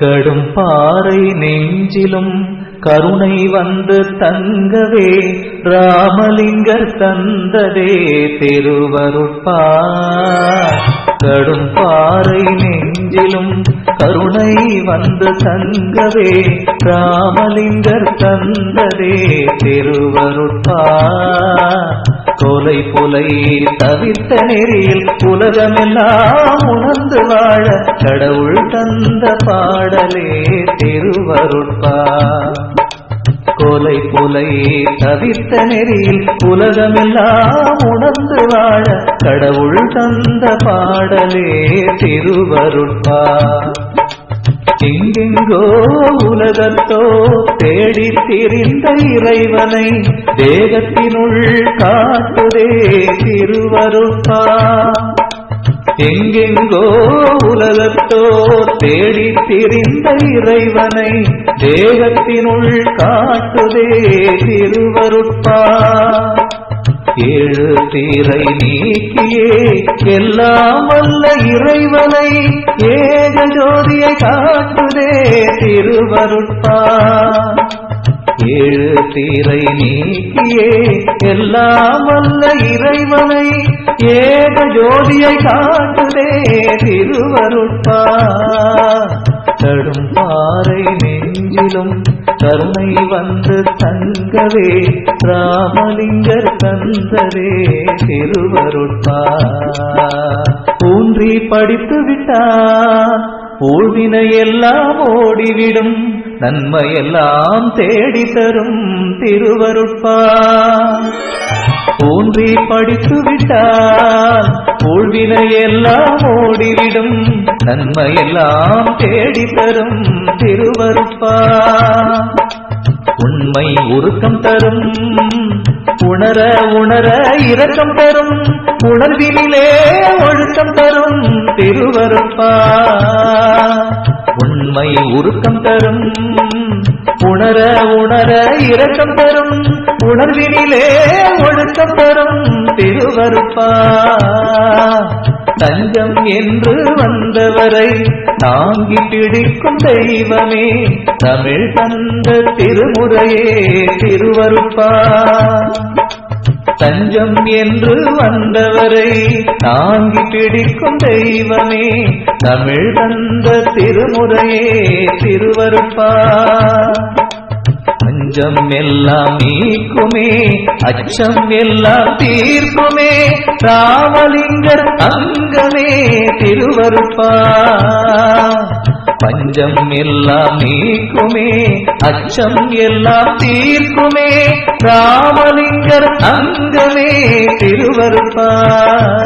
கடும் பாறை நெஞ்சிலும் கருணை வந்து தங்கவே ராமலிங்கர் தந்ததே திருவருட்பா கடும் பாறை நெஞ்சிலும் கருணை வந்து தங்கவே ராமலிங்கர் தந்ததே திருவருட்பா கொலை புலை தவித்த நெறியில் உலகமெல்லாம் உணர்ந்து வாழ கடவுள் தந்த பாடலே திருவருட்பா. கோலை புலை தவித்த நெறியில் உலகமெல்லாம் உணர்ந்து வாழ கடவுள் தந்த பாடலே திருவருட்பா. எங்கெங்கோ உலகத்தோ தேடி திரிந்த இறைவனை தேகத்தினுள் காட்டுதே திருவருப்பா எங்கெங்கோ உலகத்தோ தேடி திரிந்த இறைவனை தேகத்தினுள் காட்டுதே திருவருட்பா. ஏழு தீரை நீக்கியே எல்லாம் வல்ல இறைவனை ஏக ஜோதியை காட்டுதே திருவருட்பா. ஏழு தீரை நீக்கியே எல்லாம் வல்ல இறைவனை ஏக ஜோதியை காட்டுதே திருவருட்பா. தடும் பாறை நெஞ்சிலும் கருணை வந்து தங்கவே ராமலிங்கர் தந்தரே திருவருட்பா. ஊன்றி படித்து விட்டான் ஊழ்வினை எல்லாம் ஓடிவிடும். நன்மையெல்லாம் தேடி தரும் திருவருட்பா. ஊன்றி படித்து விட்டால் ஊழ்வினையெல்லாம் ஓடிவிடும். நன்மையெல்லாம் தேடி தரும் திருவருட்பா. உண்மை உருக்கம் தரும் உணர உணர இரக்கம் தரும் உணர்வினிலே ஒழுக்கம் தரும் திருவருப்பா உண்மை உருக்கம் தரும். உணர உணர இரக்கம் தரும். உணர்வினிலே ஒழுக்கம் தரும். திருவருப்பா தஞ்சம் என்று வந்தவரை தாங்கி பிடிக்கும் தெய்வமே தமிழ் தந்த திருமுறையே திருவருப்பா தஞ்சம் என்று வந்தவரை தாங்கி பிடிக்கும் தெய்வமே தமிழ் தந்த திருமுறையே திருவருப்பா அஞ்சம் எல்லாம் நீக்குமே அச்சம் எல்லாம் தீர்க்குமே ராமலிங்கர் அங்கமே திருவருப்பா பஞ்சம் எல்லாம் நீக்குமே அச்சம் எல்லாம் தீர்க்குமே ராமலிங்கர் அங்கமே திருவருப்பா